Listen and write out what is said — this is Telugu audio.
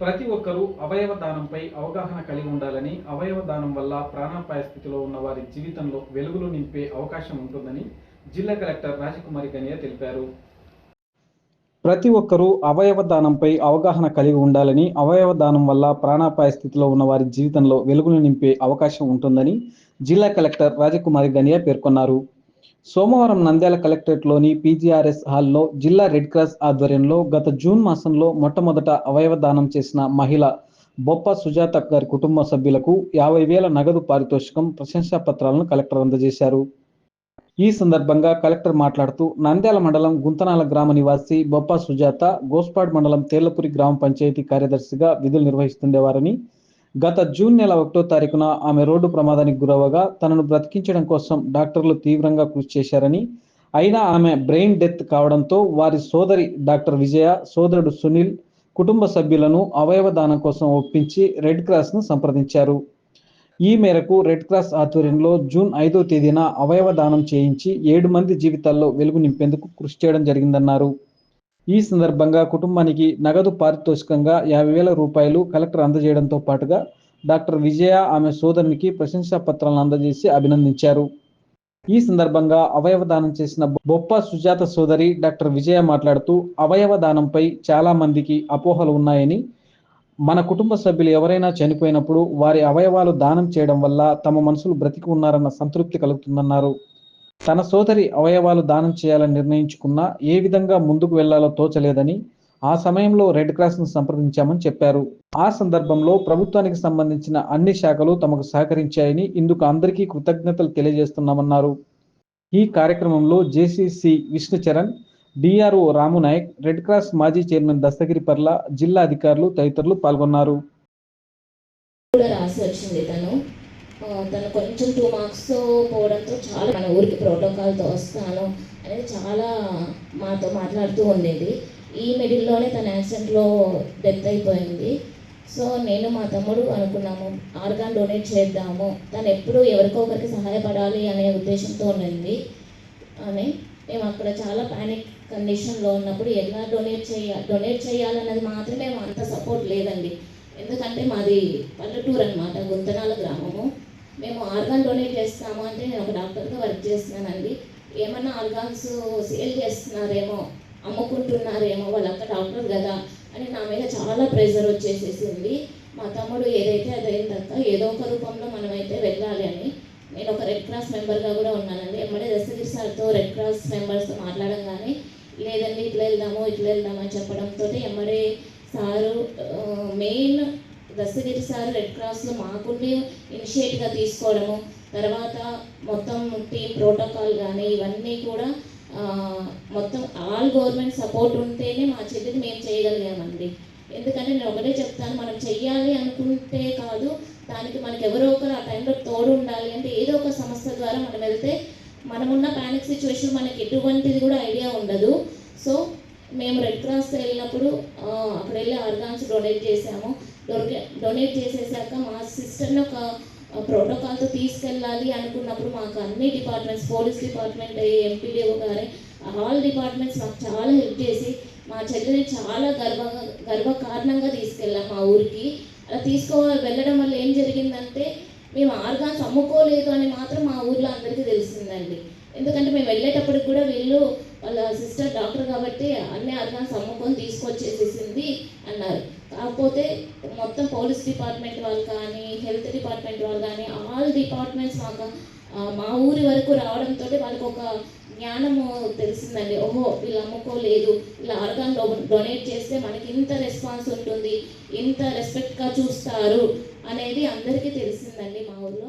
ప్రతి ఒక్కరూ అవయవ దానంపై అవగాహన కలిగి ఉండాలని అవయవ దానం వల్ల ప్రాణాపాయ స్థితిలో ఉన్న వారి జీవితంలో వెలుగులు నింపే అవకాశం ఉంటుందని జిల్లా కలెక్టర్ రాజకుమారి గనియా తెలిపారు. ప్రతి ఒక్కరూ అవయవ దానంపై అవగాహన కలిగి ఉండాలని అవయవ దానం వల్ల ప్రాణాపాయ స్థితిలో ఉన్న వారి జీవితంలో వెలుగులు నింపే అవకాశం ఉంటుందని జిల్లా కలెక్టర్ రాజకుమారి గనియా పేర్కొన్నారు. సోమవారం నంద్యాల కలెక్టరేట్లోని పీజీఆర్ఎస్ హాల్లో జిల్లా రెడ్ క్రాస్ ఆధ్వర్యంలో గత జూన్ మాసంలో మొట్టమొదట అవయవ దానం చేసిన మహిళ బొప్ప సుజాత గారి కుటుంబ సభ్యులకు యాభై వేల నగదు పారితోషికం ప్రశంసా పత్రాలను కలెక్టర్ అందజేశారు. ఈ సందర్భంగా కలెక్టర్ మాట్లాడుతూ నంద్యాల మండలం గుంతనాల గ్రామ నివాసి బొప్ప సుజాత గోస్పాడ్ మండలం తేళ్ళపురి గ్రామ పంచాయతీ కార్యదర్శిగా విధులు నిర్వహిస్తుండేవారని గత జూన్ నెల ఒకటో తారీఖున ఆమె రోడ్డు ప్రమాదానికి గురవగా తనను బ్రతికించడం కోసం డాక్టర్లు తీవ్రంగా కృషి చేశారని అయినా ఆమె బ్రెయిన్ డెత్ కావడంతో వారి సోదరి డాక్టర్ విజయ సోదరుడు సునీల్ కుటుంబ సభ్యులను అవయవ దానం కోసం ఒప్పించి రెడ్ క్రాస్ను సంప్రదించారు. ఈ మేరకు రెడ్ క్రాస్ ఆధ్వర్యంలో జూన్ ఐదో తేదీన అవయవ దానం చేయించి ఏడు మంది జీవితాల్లో వెలుగు నింపేందుకు కృషి చేయడం జరిగిందన్నారు. ఈ సందర్భంగా కుటుంబానికి నగదు పారితోషికంగా యాభై వేల రూపాయలు కలెక్టర్ అందజేయడంతో పాటుగా డాక్టర్ విజయ ఆమె సోదరునికి ప్రశంసా పత్రాలను అందజేసి అభినందించారు. ఈ సందర్భంగా అవయవ దానం చేసిన బొప్ప సుజాత సోదరి డాక్టర్ విజయ మాట్లాడుతూ అవయవ దానంపై చాలా మందికి అపోహలు ఉన్నాయని మన కుటుంబ సభ్యులు ఎవరైనా చనిపోయినప్పుడు వారి అవయవాలు దానం చేయడం వల్ల తమ మనసులు బ్రతికి ఉన్నారన్న సంతృప్తి కలుగుతుందన్నారు. తన సోదరి అవయవాలు దానం చేయాలని నిర్ణయించుకున్నా ఏ విధంగా ముందుకు వెళ్ళాలో తోచలేదని ఆ సమయంలో రెడ్ క్రాస్ను సంప్రదించామని చెప్పారు. ఆ సందర్భంలో ప్రభుత్వానికి సంబంధించిన అన్ని శాఖలు తమకు సహకరించాయని ఇందుకు అందరికీ కృతజ్ఞతలు తెలియజేస్తున్నామన్నారు. ఈ కార్యక్రమంలో JCC Vishnucharan DRO Ramunayak red cross మాజీ చైర్మన్ దస్తగిరి పర్ల జిల్లా అధికారులు తదితరులు పాల్గొన్నారు. కూడా రాసి వచ్చింది తను. తను కొంచెం టూ మార్క్స్తో పోవడంతో చాలా మన ఊరికి ప్రోటోకాల్తో వస్తాను అనేది చాలా మాతో మాట్లాడుతూ ఉండేది. ఈ మిడిల్లోనే తన యాక్సిడెంట్లో డెత్ అయిపోయింది. సో నేను మా తమ్ముడు అనుకున్నాము ఆర్గాన్ డొనేట్ చేద్దాము. తను ఎప్పుడు ఎవరికో ఒకరికి సహాయపడాలి అనే ఉద్దేశంతో ఉండింది. అని మేము అక్కడ చాలా ప్యానిక్ కండిషన్లో ఉన్నప్పుడు ఎలా డొనేట్ చేయాలి డొనేట్ చేయాలన్నది మాత్రమే అంత సపోర్ట్ లేదండి. ఎందుకంటే మాది పల్లెటూరు అనమాట గుంతనాల గ్రామము. మేము ఆర్గాన్ డొనేట్ చేస్తాము అంటే నేను ఒక డాక్టర్గా వర్క్ చేస్తున్నానండి. ఏమన్నా ఆర్గాన్స్ సేల్ చేస్తున్నారేమో అమ్ముకుంటున్నారేమో వాళ్ళు డాక్టర్ కదా అని నా మీద చాలా ప్రెషర్ వచ్చేసేసింది. మా తమ్ముడు ఏదైతే అది అయిందాక ఏదో ఒక రూపంలో మనమైతే వెళ్ళాలి అని నేను ఒక రెడ్ క్రాస్ మెంబర్గా కూడా ఉన్నానండి. ఎమ్మడే దశగిరి సార్తో రెడ్ క్రాస్ మెంబర్స్తో మాట్లాడంగానే లేదండి ఇట్లా వెళ్దాము ఇట్లా వెళ్దాము అని చెప్పడంతో ఎమ్మడే sir main Dastagiri sir red క్రాస్లో మాకుండే ఇనిషియేట్గా తీసుకోవడము తర్వాత మొత్తం టీం ప్రోటోకాల్ కానీ ఇవన్నీ కూడా మొత్తం ఆల్ గవర్నమెంట్ సపోర్ట్ ఉంటేనే మా చెల్లిని మేము చేయగలిగామండి. ఎందుకంటే నేను ఒకటే చెప్తాను మనం చెయ్యాలి అనుకుంటే కాదు దానికి మనకి ఎవరో ఒకరు ఆ టైంలో తోడు ఉండాలి అంటే ఏదో ఒక సంస్థ ద్వారా మనం వెళ్తే మనమున్న ప్యానిక్ సిచ్యువేషన్ మనకి ఎటువంటిది కూడా ఐడియా ఉండదు. సో మేము రెడ్ క్రాస్ వెళ్ళినప్పుడు అక్కడ వెళ్ళి ఆర్గాన్స్ డొనేట్ చేసాము డొనేట్ చేసేసాక మా సిస్టర్ని ఒక ప్రోటోకాల్తో తీసుకెళ్ళాలి అనుకున్నప్పుడు మాకు అన్ని డిపార్ట్మెంట్స్ పోలీస్ డిపార్ట్మెంట్ ఎంపీడీఓ గారే ఆల్ డిపార్ట్మెంట్స్ మాకు చాలా హెల్ప్ చేసి మా చెల్లిని చాలా గర్వ గర్వ కారణంగా తీసుకెళ్ళాం మా ఊరికి. అలా తీసుకో వెళ్ళడం వల్ల ఏం జరిగిందంటే మేము ఆర్గాన్స్ అమ్ముకోలేదు అని మాత్రం మా ఊర్లో అందరికీ తెలిసిందండి. ఎందుకంటే మేము వెళ్ళేటప్పుడు కూడా వీళ్ళు వాళ్ళ సిస్టర్ డాక్టర్ కాబట్టి అన్ని ఆర్గాన్స్ అమ్ముకొని తీసుకొచ్చేసేసింది అన్నారు. కాకపోతే మొత్తం పోలీస్ డిపార్ట్మెంట్ వాళ్ళు కానీ హెల్త్ డిపార్ట్మెంట్ వాళ్ళు కానీ ఆల్ డిపార్ట్మెంట్స్ మాకు మా ఊరి వరకు రావడంతో వాళ్ళకి ఒక జ్ఞానము తెలిసిందండి. ఓహో వీళ్ళు అమ్ముకోలేదు. ఇలా ఆర్గాన్ డొనేట్ చేస్తే మనకి ఇంత రెస్పాన్స్ ఉంటుంది. ఇంత రెస్పెక్ట్గా చూస్తారు అనేది అందరికీ తెలిసిందండి మా ఊర్లో.